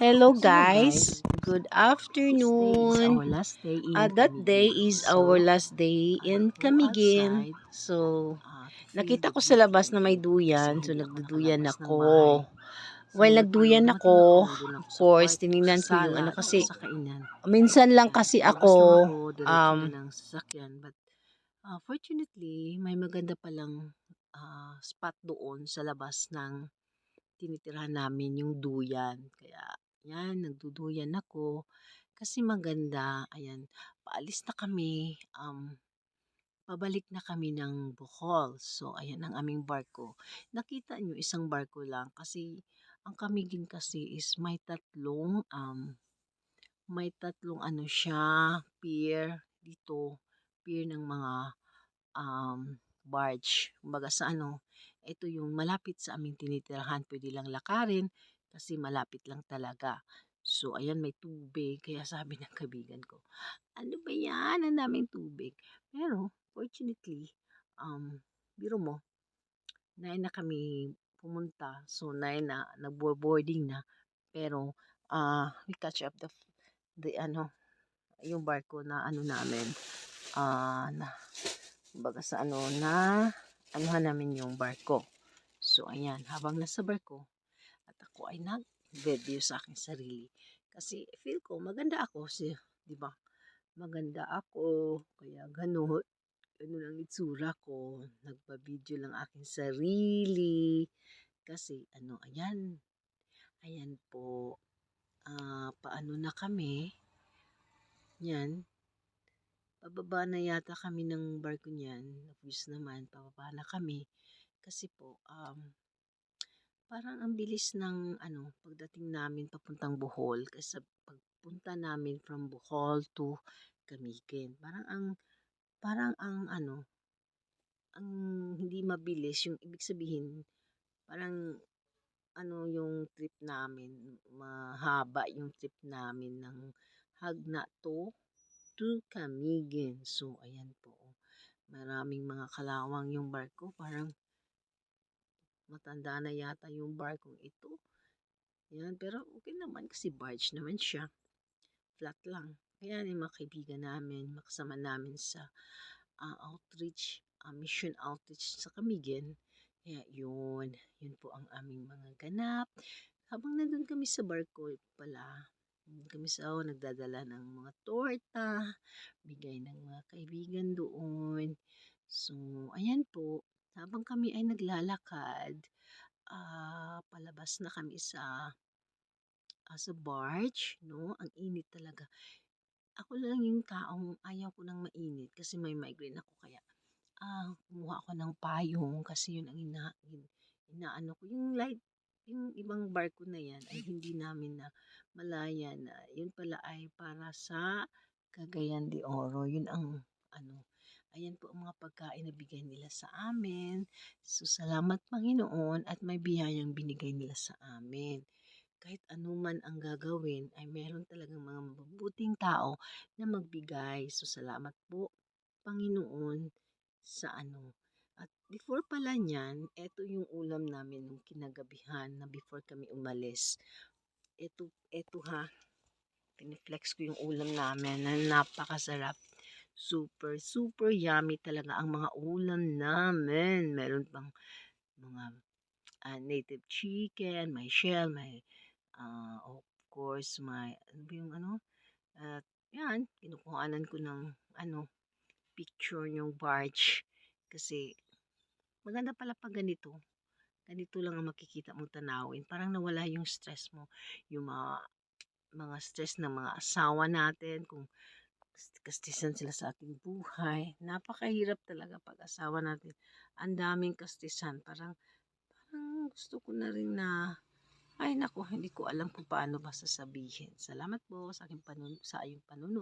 Hello guys, good afternoon. Uh, that day is our last day in Camiguin. outside, So, uh, feel nakita ko sa labas na may duyan. So, nagduduyan ako. While nagduyan ako, of course, tinignan ko yung ano kasi minsan lang kasi ako um uh, fortunately, may maganda palang uh, spot doon sa labas ng tinitirahan namin yung duyan. Kaya, yan, nagduduyan ako. Kasi maganda, ayan, paalis na kami, um, pabalik na kami ng Bohol. So, ayan ang aming barko. Nakita nyo, isang barko lang kasi ang Camiguin kasi is may tatlong, um, may tatlong ano siya, pier dito, pier ng mga um, barge. Kumbaga sa ano, ito yung malapit sa aming tinitirahan. Pwede lang lakarin kasi malapit lang talaga. So, ayan, may tubig. Kaya sabi ng kabigan ko, ano ba yan? Ang daming tubig. Pero, fortunately, um, biro mo, nain na kami pumunta. So, nain na, nag-boarding na. Pero, uh, we catch up the, the ano, yung barko na ano namin, uh, na, baga sa ano, na, anuhan namin yung barko. So, ayan, habang nasa barko, ako ay nag-video sa aking sarili. Kasi, feel ko, maganda ako, si, di ba? Maganda ako, kaya gano'n, ganun ang itsura ko. Nagpa-video lang aking sarili. Kasi, ano, ayan, ayan po, uh, paano na kami, yan, pababa na yata kami ng barko niyan. Tapos naman, pababa na kami. Kasi po, um, parang ang bilis ng ano, pagdating namin papuntang Bohol. Kasi pagpunta namin from Bohol to Camiguin. Parang ang, parang ang ano, ang hindi mabilis. Yung ibig sabihin, parang ano yung trip namin, mahaba yung trip namin ng Hagna to to Camiguin. So, ayan po. Maraming mga kalawang yung barko. Parang matanda na yata yung barkong ito. Yan, pero okay naman kasi barge naman siya. Flat lang. Kaya yung mga kaibigan namin, makasama namin sa uh, outreach, uh, mission outreach sa Camiguin. Kaya yun, yun po ang aming mga ganap. Habang nandun kami sa barko pala, kami sa oh, nagdadala ng mga torta, bigay ng mga kaibigan doon. So, ayan po, habang kami ay naglalakad, uh, palabas na kami sa uh, sa barge, no? Ang init talaga. Ako lang yung taong ayaw ko ng mainit kasi may migraine ako kaya ah, uh, kumuha ako ng payong kasi yun ang ina, in, inaano ko. Yung light, yung ibang barko na yan ay hindi namin na malaya na yun pala ay para sa Cagayan de Oro. Yun ang ano, Ayan po ang mga pagkain na bigay nila sa amin. So, salamat Panginoon at may biyayang binigay nila sa amin. Kahit anuman ang gagawin, ay meron talagang mga mabubuting tao na magbigay. So, salamat po Panginoon sa ano. At before pala niyan, ito yung ulam namin nung kinagabihan na before kami umalis. Ito, ito ha, piniflex ko yung ulam namin na napakasarap super, super yummy talaga ang mga ulam namin. Meron pang mga uh, native chicken, may shell, may, uh, of course, may, ano ba yung ano? At, uh, yan, kinukuhanan ko ng, ano, picture yung barge. Kasi, maganda pala pag ganito. Ganito lang ang makikita mong tanawin. Parang nawala yung stress mo. Yung mga, mga stress ng mga asawa natin, kung kastisan sila sa ating buhay. Napakahirap talaga pag-asawa natin. Ang daming kastisan. Parang, parang gusto ko na rin na, ay nako, hindi ko alam kung paano ba sasabihin. Salamat po sa aking panun sa ayong panunod.